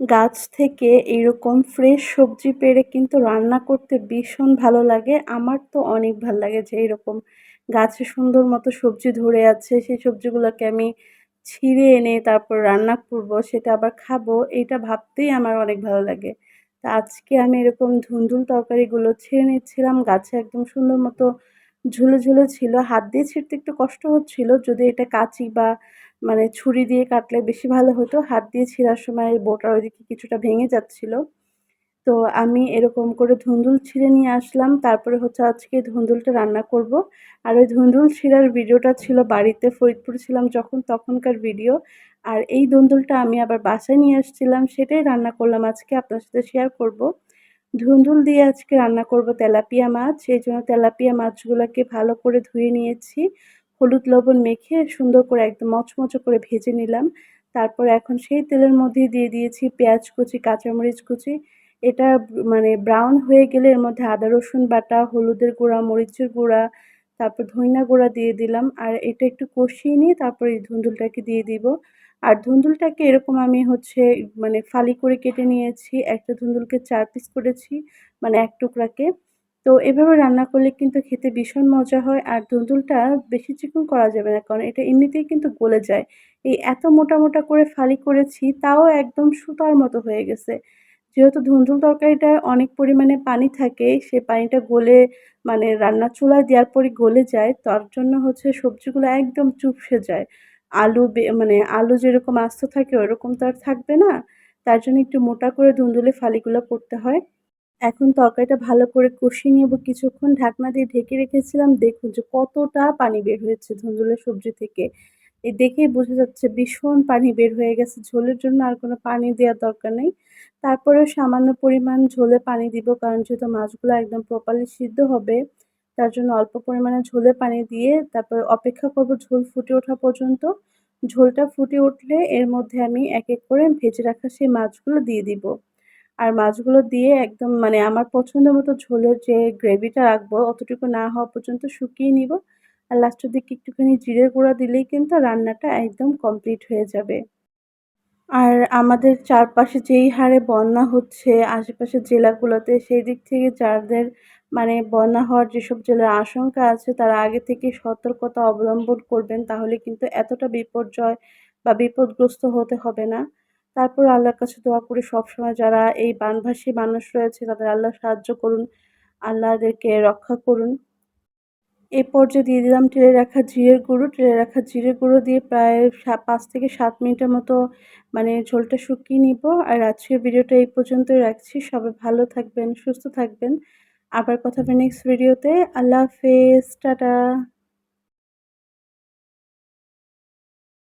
গাছ থেকে এরকম ফ্রেশ সবজি পেড়ে কিন্তু রান্না করতে ভীষণ ভালো লাগে। আমার তো অনেক ভালো লাগে যে এরকম গাছে সুন্দর মতো সবজি ধরে আছে, সেই সবজিগুলোকে আমি ছিঁড়ে এনে তারপর রান্না করব, সেটা আবার খাব, এটা ভাবতেই আমার অনেক ভালো লাগে। তা আজকে আমি এরকম ধুন্দুল তরকারিগুলো ছিঁড়ে নিচ্ছিলাম, গাছে একদম সুন্দর মতো ঝুলে ঝুলে ছিল। হাত দিয়ে ছিঁড়তে একটু কষ্ট হচ্ছিল। যদি এটা কাঁচি বা মানে ছুরি দিয়ে কাটলে বেশি ভালো হতো। হাত দিয়ে ছিঁড়ার সময় বোটার ওইদিকে কিছুটা ভেঙে যাচ্ছিল। তো আমি এরকম করে ধুন্দুল ছিঁড়ে নিয়ে আসলাম। তারপরে হচ্ছে আজকে ধুন্দুলটা রান্না করব। আর ওই ধুন্দুল ছিঁড়ার ভিডিওটা ছিল বাড়িতে ফরিদপুর ছিলাম যখন তখনকার ভিডিও। আর এই ধুন্দুলটা আমি আবার বাসায় নিয়ে আসছিলাম। সেটাই রান্না করলাম। আজকে আপনার সাথে শেয়ার করব। ধুন্দুল দিয়ে আজকে রান্না করব তেলাপিয়া মাছ। সেই জন্য তেলাপিয়া মাছগুলোকে ভালো করে ধুয়ে নিয়েছি। হলুদ লবণ মেখে সুন্দর করে একদম মচমচো করে ভেজে নিলাম। তারপর এখন সেই তেলের মধ্যে দিয়ে দিয়েছি পেঁয়াজ কুচি, কাঁচামরিচ কুচি। এটা মানে ব্রাউন হয়ে গেলে এর মধ্যে আদা, রসুন বাটা, হলুদের গুঁড়া, মরিচের গুঁড়া, তারপর ধইনা গুঁড়া দিয়ে দিলাম। আর এটা একটু কষিয়ে নিয়ে তারপর এই ধুন্দুলটাকে দিয়ে দিব। আর ধুন্দুলটাকে এরকম আমি হচ্ছে মানে ফালি করে কেটে নিয়েছি, একটা ধুন্দুলকে চার পিস করেছি মানে এক টুকরাকে। তো এভাবে রান্না করলে কিন্তু খেতে ভীষণ মজা হয়, আর ধুন্দুলটা বেশি চিকন করা যাবে না, কারণ এটা এমনিতেই কিন্তু গলে যায়। এই এত মোটা মোটা করে ফালি করেছি, তাও একদম সুতার মতো হয়ে গেছে। যেহেতু ধুন্দুল তরকারিটায় অনেক পরিমাণে পানি থাকে, সে পানিটা গলে মানে রান্না চুলায় দেওয়ার পরই গলে যায়, তার জন্য হচ্ছে সবজিগুলো একদম চুপসে যায়। আলু মানে আলু যেরকম আস্ত থাকে, ওরকম তো আর থাকবে না। তার জন্য একটু মোটা করে ধুন্দুলে ফালিগুলো করতে হয়। এখন তরকারিটা ভালো করে কষিয়ে নেব কিছুক্ষণ ঢাকনা দিয়ে ঢেকে রেখেছিলাম। দেখুন যে কতটা পানি বের হয়েছে ধুন্দুলের সবজি থেকে। এই দেখেই বোঝা যাচ্ছে ভীষণ পানি বের হয়ে গেছে। ঝোলের জন্য আর কোনো পানি দেওয়ার দরকার নেই। তারপরেও সামান্য পরিমাণ ঝোলে পানি দিব, কারণ যেহেতু মাছগুলো একদম প্রপারলি সিদ্ধ হবে, তার জন্য অল্প পরিমাণে ঝোলে পানি দিয়ে তারপর অপেক্ষা করব ঝোল ফুটে ওঠা পর্যন্ত। ঝোলটা ফুটে উঠলে এর মধ্যে আমি এক এক করে ভেজে রাখা সেই মাছগুলো দিয়ে দিব। আর মাছগুলো দিয়ে একদম মানে আমার পছন্দ মতো ঝোলের যে গ্রেভিটা রাখব, অতটুকু না হওয়া পর্যন্ত শুকিয়ে নিব। আর লাস্টের দিকে একটুখানি জিরের গুঁড়া দিলেই কিন্তু রান্নাটা একদম কমপ্লিট হয়ে যাবে। আর আমাদের চারপাশে যেই হারে বন্যা হচ্ছে, আশেপাশের জেলাগুলোতে সেই দিক থেকে যাদের মানে বন্যা হওয়ার যেসব জেলার আশঙ্কা আছে, তারা আগে থেকে সতর্কতা অবলম্বন করবেন, তাহলে কিন্তু এতটা বিপর্যয় বা বিপদগ্রস্ত হতে হবে না। তারপর আল্লাহর কাছে দোয়া করি সবসময় যারা এই বানভাসী মানুষ রয়েছে, তাদের আল্লাহ সাহায্য করুন, আল্লাহদেরকে রক্ষা করুন। এই পর্যায়ে দিয়ে দিলাম টেলে রাখা জিরের গুঁড়ো। টেলে রাখা জিরের গুঁড়ো দিয়ে প্রায় পাঁচ থেকে সাত মিনিটের মতো মানে ঝোলটা শুকিয়ে নিব। আর আজকের ভিডিওটা এই পর্যন্তই রাখছি। সবাই ভালো থাকবেন, সুস্থ থাকবেন। আবার কথা হবে নেক্সট ভিডিওতে আল্লাহ হাফেজ টাটা।